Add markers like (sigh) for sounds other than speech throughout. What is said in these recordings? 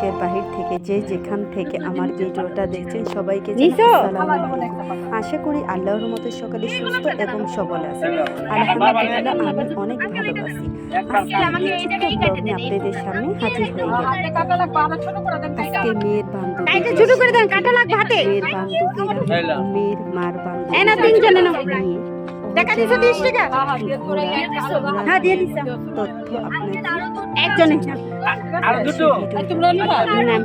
দেশের বাহির থেকে যে যেখান থেকে আমার ভিডিওটা দেখছেন সবাইকে। আশা করি আল্লাহর মতো সকালে সুস্থ এবং সবল আছে আলহামদুলিল্লাহ আমি অনেক ভালো আছি আজকে আপনাদের সামনে হাজির হয়ে গেলাম। আজকে মেয়ের বান্ধবী মেয়ের মেয়ের মার বান্ধবী টাকা দিছো 30 টাকা? হ্যাঁ দিয়ে দিছো। তথ্য আপনাদের একজনে। নাম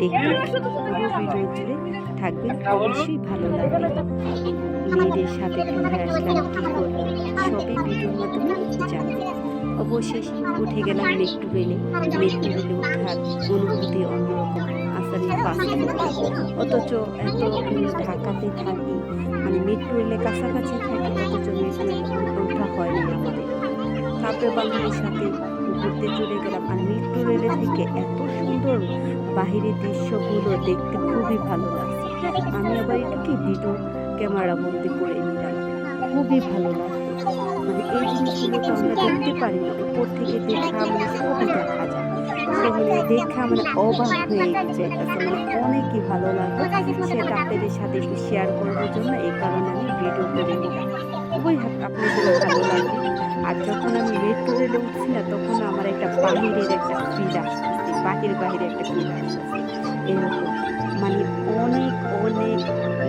দেখবেন থাকবেন অবশ্যই ভালো লাগবে। মেয়েদের সাথে ঘুরে আসলাম কি করলাম সবই ভিডিওর মাধ্যমে জানবেন অবশেষে উঠে গেলাম মেট্রো রেলে। মেট্রো রেলে ওঠার অনুভূতি অন্যরকম। আসলে বাসে অথচ এত ঢাকাতে থাকি মানে মেট্রো রেলে কাছাকাছি থাকি অথচ মেট্রো রেলে ওঠা হয়নি আমাদের। তারপরে বান্ধবীর সাথে ঘুরতে চলে গেলাম আর মেট্রো রেলে থেকে এত সুন্দর বাহিরের দৃশ্যগুলো দেখতে খুবই ভালো লাগছে। আমি আবার এটাকে ভিডিও ক্যামেরা বলতে করে নিলাম। খুবই ভালো লাগছে। মানে এই জিনিসগুলো তো আমরা দেখতে পারি না। উপর থেকে দেখা মানে সবই দেখা যায়। সেগুলো দেখা মানে অবাক হয়ে যাইতেছে মানে অনেকই ভালো লাগতো সেটা আপনাদের সাথে একটু শেয়ার করবার জন্য এই কারণে আমি ভিডিও করে নিলাম। খুবই আপনাদের ভালো লাগবে আর যখন আমি মেট্রো রেলে উঠছি না, তখন আমার একটা বাহিরের একটা ফিল আসতেছে বাহির বাহিরে একটা ফিল আসতেছে এরকম। মানে অনেক অনেক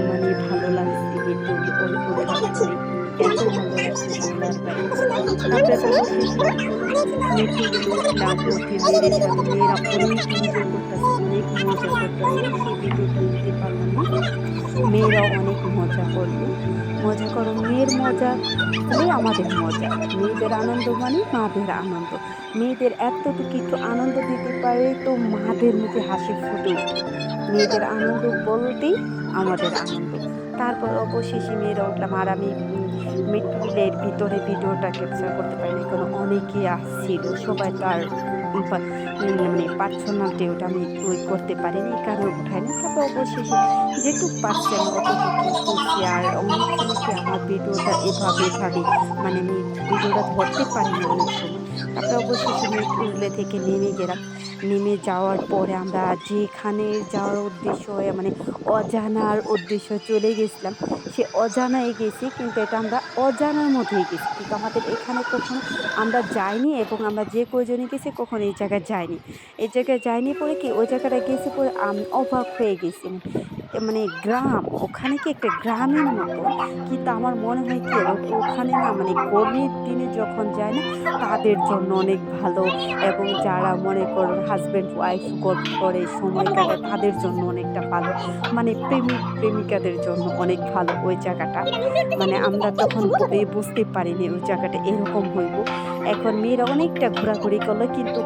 মানে ভালো লাগছে রেলে করে রাখছে এত ভালো লাগছে? তারপরে অবশেষে মেট্রো উঠে মেয়েদের মেয়েরা অনেক করতেছে মজা করতেছে সেই ভিডিওটা পারলাম না। মেয়েরাও অনেক মজা করল মজা করো, মেয়ের মজা হলেই আমাদের মজা। মেয়েদের আনন্দ মানে মাদের আনন্দ। মেয়েদের এতটুকু একটু আনন্দ দিতে পারে তো মাদের মুখে হাসি ফুটে মেয়েদের আনন্দ বলতেই আমাদের আনন্দ। তারপর অবশেষে মেয়েরা উঠলাম আর আমি মেট্রোলের ভিতরে ভিডিওটা ক্যাপচার করতে পারিনি, কারণ অনেকেই আসছিল। সবাই তার মানে পার্সোনালটি ওটা আমি ওই করতে পারিনি, কারণে উঠাইনি তারপর অবশেষে যেটুকু পারছি আমি অতটুকু আর অনেক সময় আমার ভিডিওটা এভাবে এভাবে মানে আমি ভিডিওটা ধরতে পারিনি অনেক সময়। তারপরে অবশেষে মেট্রোলে থেকে নেমে গেলাম। নেমে যাওয়ার পরে আমরা যেখানে যাওয়ার উদ্দেশ্য হয়ে মানে অজানার উদ্দেশ্য চলে গেছিলাম। সে অজানায় গেছি, কিন্তু এটা আমরা অজানার মধ্যেই গেছি। কিন্তু আমাদের এখানে কখনো আমরা যাইনি এবং আমরা যে কয়জনে গেছি কখনো এই জায়গায় যাইনি। এই জায়গায় যাইনি পরে কি, ওই জায়গাটা গেছি পরে আমি অবাক হয়ে গেছি। মানে গ্রাম, ওখানে কি একটা গ্রামের মতো? কিন্তু আমার মনে হয় কি ওখানে না মানে গরমের দিনে যখন যায় না, তাদের জন্য অনেক ভালো এবং যারা মনে করুন হাজব্যান্ড ওয়াইফ করে, সময় কাটায়, তাদের জন্য অনেকটা ভালো। মানে প্রেমিক, প্রেমিকাদের জন্য অনেক ভালো ওই জায়গাটা। মানে আমরা তখন বুঝতে পারিনি ওই জায়গাটা এরকম হইব। এখন মেয়েরা অনেকটা ঘোরাঘুরি করল, কিন্তু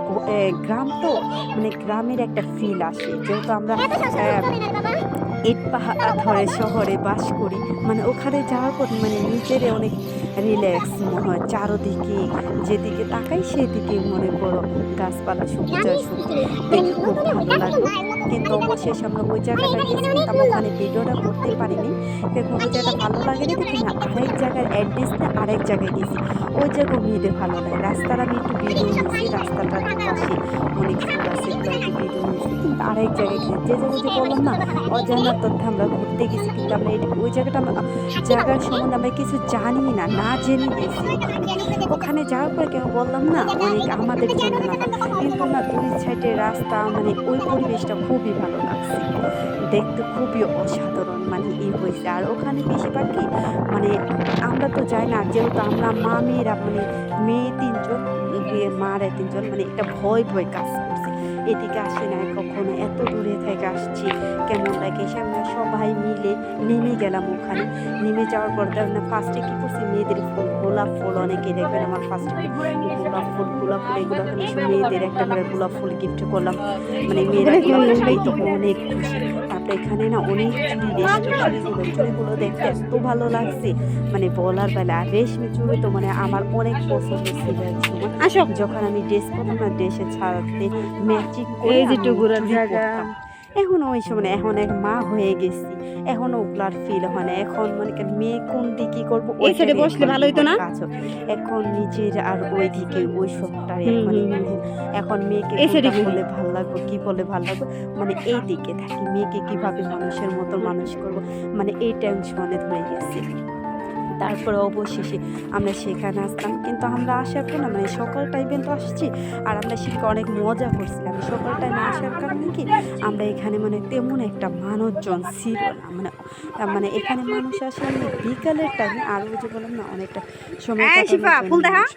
গ্রাম তো মানে গ্রামের একটা ফিল আসে। যেহেতু আমরা ইট পাহাড় ধরে শহরে বাস করি। মানে ওখানে যাওয়ার পর মানে নিজেরে অনেক রিল্যাক্স মনে হয়, চারোদিকে যেদিকে তাকাই সেদিকে মনে করো গাছপালা সবুজ আর দেখে খুব ভালো লাগল। কিন্তু অবশেষে আমরা ওই জায়গাটা গেছি কিন্তু আমরা ওখানে ভিডিওটা করতে পারিনি। এখন ওই জায়গাটা ভালো লাগেনি দেখি না আরেক জায়গার অ্যাড্রেস না আরেক জায়গায় গেছি। ওই জায়গায় মেয়েদের ভালো লাগে। রাস্তার আমি একটু ভিডিও নিয়েছি, রাস্তাটার পাশে অনেক ফুল আছে একটু ভিডিও নিয়েছি। কিন্তু আরেক জায়গায় গেছি যে জায়গায় যে বললাম না, অজানা তথ্য আমরা ঘুরতে গেছি। কিন্তু আমরা ওই জায়গাটা জায়গার সম্বন্ধে আমরা কিছু জানি না। না জেনে গেছি ওখানে যাওয়ার পরে কেউ বললাম, না, অনেক আমাদের জন্য না। কিন্তু না, দুই সাইডের রাস্তা মানে ওই পরিবেশটা খুবই ভালো লাগছে। দেখতে খুবই অসাধারণ মানে ই হয়েছে। আর ওখানে বেশিরভাগ কি মানে আমরা তো যাই না, যেহেতু আমরা মা মেয়েরা মানে মেয়ে তিনজন মারা তিনজন মানে একটা ভয় ভয় কাজ এদিকে আসে না কখনো এত দূরে থেকে আসছি। কেমন লাগে? সে আমরা সবাই মিলে নেমে গেলাম ওখানে। নেমে যাওয়ার পর দেখবেন ফার্স্টে কী করছি? মেয়েদের ফুল গোলাপ ফুল অনেকে দেখবেন আমার ফার্স্টে গোলাপ ফুল গোলাপ ফুল এগুলো মেয়েদের একটা করে গোলাপ ফুল গিফট করলাম। মানে মেয়েরা অনেক খুশি। এখানে না অনেক চুড়ি চুড়িগুলো দেখতে এত ভালো লাগছে। মানে বলার বেলা আর রেশমি চুড়ি তো মানে আমার অনেক পছন্দ ছিল এক আসো। যখন আমি ড্রেস করতাম না ড্রেসে ছাড়াতে ম্যাচিং করে জায়গা। এখন ওই সময় এখন এক মা হয়ে গেছি। এখন ওগুলার ফিল হয় না। এখন মানে মেয়ে কোন দিকে করব ওই ওইটারই বসলে ভালো হইতো না? এখন নিজের আর ওই দিকে ওই সবটারে হুম, এখন মেয়েকে এই সাইডে বলে ভালো লাগবে কি বলে ভালো লাগবে? মানে এই দিকে থাকি। মেয়েকে কীভাবে মানুষের মতো মানুষ করব? মানে এই টেনশনে ধরে গেছে। তারপরে অবশেষে আমরা সেখানে আসতাম কিন্তু আমরা আসার না মানে সকাল টাইমে তো আসছি আর আমরা সেদিকে অনেক মজা করছিলাম। সকাল টাইমে আসার কারণে কি আমরা এখানে মানে তেমন একটা মানুষজন ছিল না। মানে মানে এখানে মানুষ আসে আমি বিকালের টাইমে আর ওই যে বললাম না অনেকটা সময়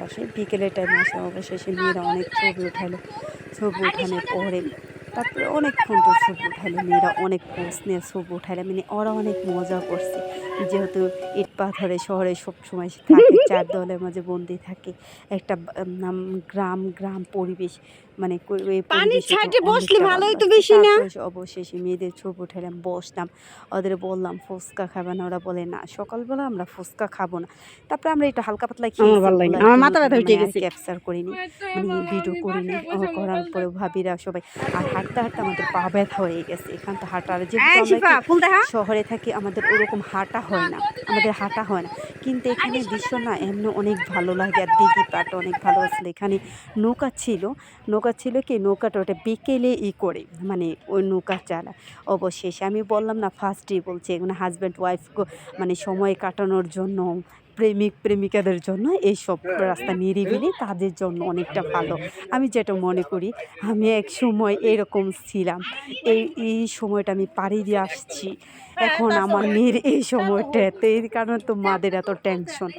আসে। বিকেলের টাইমে আসে অবশেষে মেয়েরা অনেক ছবি উঠালো। ছবি উঠানোর পরে তারপরে অনেকক্ষণ তো ছবি উঠালো মেয়েরা অনেক পোস্ট নিয়ে ছবি উঠালো মানে ওরা অনেক মজা করছে যেহেতু ইট পাথরে শহরে সবসময় থাকে (laughs) চার দলের মাঝে বন্দি থাকে একটা গ্রাম গ্রাম পরিবেশ মানে বসলে ভালোই তো বেশি না? অবশেষে মেয়েদের ছবি উঠালাম বসলাম ওদের বললাম ফুচকা খাবে না ওরা বলে না সকালবেলা আমরা ফুচকা খাব না তারপরে আমরা একটু হালকা পাতলা খেয়ে। আমার মাথা ব্যথা গেছে। ক্যাপচার করিনি মানে ভিডিও করিনি করার পরে ভাবিরা সবাই আর হাঁটতে হাঁটতে আমাদের পা ব্যথা হয়ে গেছে। এখান তো হাঁটার যেহেতু দেখা। শহরে থাকি আমাদের ওরকম হাঁটা হয় না। আমাদের হাঁটা হয় না। কিন্তু এখানে দৃশ্য না এমনি অনেক ভালো লাগে। আর দিঘি পাট অনেক ভালো আসলে এখানে নৌকা ছিল। নৌকা ছিল কি? নৌকাটা ওটা বিকেলে ই করে মানে ওই নৌকা চালা। অবশেষে আমি বললাম না ফার্স্টই বলছি এখানে হাজব্যান্ড ওয়াইফ মানে সময় কাটানোর জন্য প্রেমিক প্রেমিকাদের জন্য এই সব রাস্তা নিরিবিলি তাদের জন্য অনেকটা ভালো। আমি যেটা মনে করি আমি এক সময় এরকম ছিলাম। এই এই সময়টা আমি পাড়ি দিয়ে আসছি। এখন আমার মেয়ের এই সময়টা তো এই কারণে তো মাদের এত টেনশন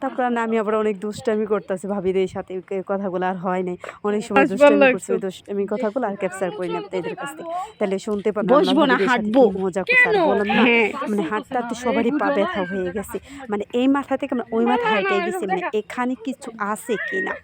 তারপর না আমি আবার অনেক দুষ্টামি করতেছি ভাবিদের সাথে কথাগুলো আর হয় নাই। অনেক সময় দুষ্টামি করছি ওই দুষ্টামি কথাগুলো আর ক্যাপচার করি না এদের কাছ থেকে। তাহলে শুনতে পারব বসবো না, হাঁটবো। মজা আর বললাম না হ্যাঁ। মানে হাঁটতে হাঁটতে সবারই পা ব্যথা হয়ে গেছে। মানে এই মাথা থেকে আমরা ওই মাথা হাইটে গেছি মানে এখানে কিছু আছে কি না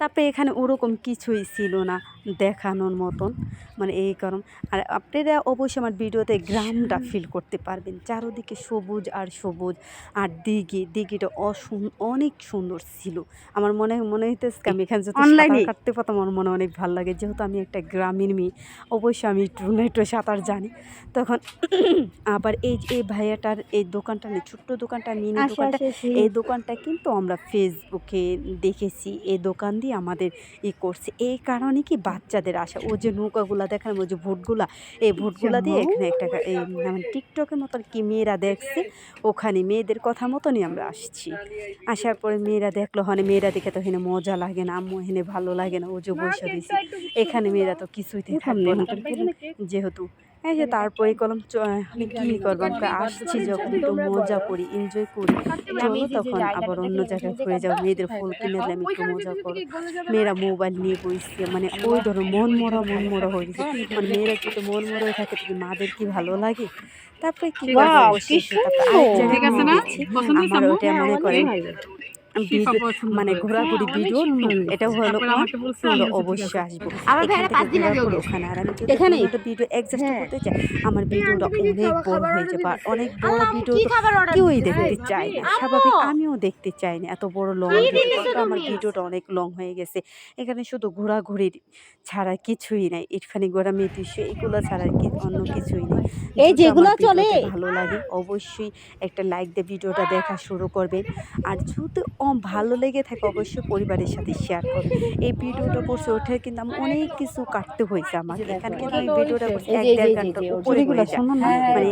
তারপরে এখানে ওরকম কিছুই ছিল না। দেখানোর মতন মানে এই কারণ। আর আপনারা অবশ্যই আমার ভিডিওতে গ্রামটা ফিল করতে পারবেন। চারোদিকে সবুজ আর সবুজ আর দিঘি দিঘিটা অসুন অনেক সুন্দর ছিল। আমার মনে মনে হইতেছে আমি এখানে যদি? সাঁতার কাটতে পারতাম আমার মনে অনেক ভালো লাগে। যেহেতু আমি একটা গ্রামীণ মেয়ে অবশ্যই আমি একটু না একটু সাঁতার জানি। তখন (coughs) আবার এই যে এই ভাইয়াটার এই দোকানটা নেই ছোট্ট দোকানটা মিনি দোকানটা এই দোকানটা কিন্তু আমরা ফেসবুকে দেখেছি। এই দোকান দিয়ে আমাদের ই করছে। এই কারণে কি বাচ্চাদের আসা ও যে নৌকাগুলা দেখার ওই যে ভোটগুলা এই ভোটগুলা দিয়ে এখানে একটা এই মানে টিকটকের মতন কি মেয়েরা দেখছে ওখানে মেয়েদের কথা মতনই আমরা আসছি। আসার পরে মেয়েরা দেখল হনে মেয়েরা দেখে তো এখানে মজা লাগে না আম্মু এখানে ভালো লাগে না ও যে বসে দিয়েছে এখানে মেয়েরা তো কিছুই থাকবে না। যেহেতু এই যে তারপরে কলম আমি কী করব? আমরা আসছি যখন একটু মজা করি এনজয় করি। চলো তখন আবার অন্য জায়গায় ঘুরে যাও মেয়েদের ফুল কিনে দিলে আমি একটু মজা করো মেয়েরা মোবাইল নিয়ে বসছে মানে ওই ধরো মন মরা মন মরা হয়ে গেছে। মানে মেয়েরা যদি মন মরা হয়ে থাকে মাদের কি ভালো লাগে? তারপরে কি। আমার ওটা মনে করেন মানে ঘোরাঘুরি ভিডিও এটা হলো অবশ্যই আসব। আমার এখান পাঁচ দিন আগে ওখানে। আর আমি যদি এখানেই? একটা ভিডিও হ্যাঁ। করতে চাই। আমার ভিডিওটা অনেক বড় হয়ে যাবে। আর অনেক বড় ভিডিও কেউই দেখতে চায় না। স্বাভাবিক আমিও দেখতে চাই না। এত বড় লং আমার ভিডিওটা অনেক লং হয়ে গেছে। এখানে শুধু ঘোরাঘুরির ছাড়া কিছুই নাই। এখানে ঘোরামি দৃশ্য এগুলো ছাড়া অন্য কিছুই নেই। এই যেগুলো চলে। ভালো লাগে অবশ্যই একটা লাইক দিয়ে ভিডিওটা দেখা শুরু করবেন। আর যদি ভালো লেগে থাকে অবশ্যই পরিবারের সাথে শেয়ার করবেন এই ভিডিওটা করছে ওঠে কিন্তু আমি অনেক কিছু কাটতে হয়েছে আমাকে। এখানে কিন্তু আমি ভিডিওটা করছি এক দেড় ঘণ্টার উপরে হয়ে যায়। মানে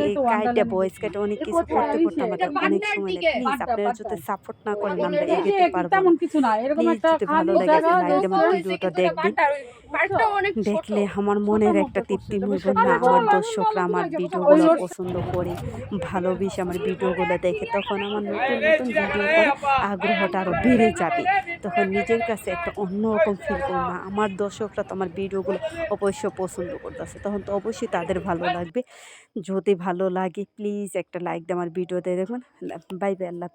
এই কাইটে বয়েস কাইটে অনেক কিছু করতে করতে আমাদের অনেক সময় লাগে। প্লিজ আপনারা যদি সাপোর্ট না করেন আমরা এগোতে পারব তেমন কিছু না। এরকম একটা ভালো লাগে দেবেন, just ভিডিওটা দেখবেন। দেখলে আমার মনের একটা তৃপ্তি হইব না আমার দর্শকরা আমার ভিডিওগুলো পছন্দ করে ভালোবেসে আমার ভিডিওগুলো দেখে। তখন আমার নতুন নতুন ভিডিও করে আগ্রহটা আরও বেড়ে যাবে। তখন নিজের কাছে একটা অন্যরকম ফিল করব না। আমার দর্শকরা তো আমার ভিডিওগুলো অবশ্যই পছন্দ করতেছে। তখন তো অবশ্যই তাদের ভালো লাগবে। যদি ভালো লাগে প্লিজ একটা লাইক দিয়ে আমার ভিডিওতে দেখুন বাই বাই, আল্লাহ।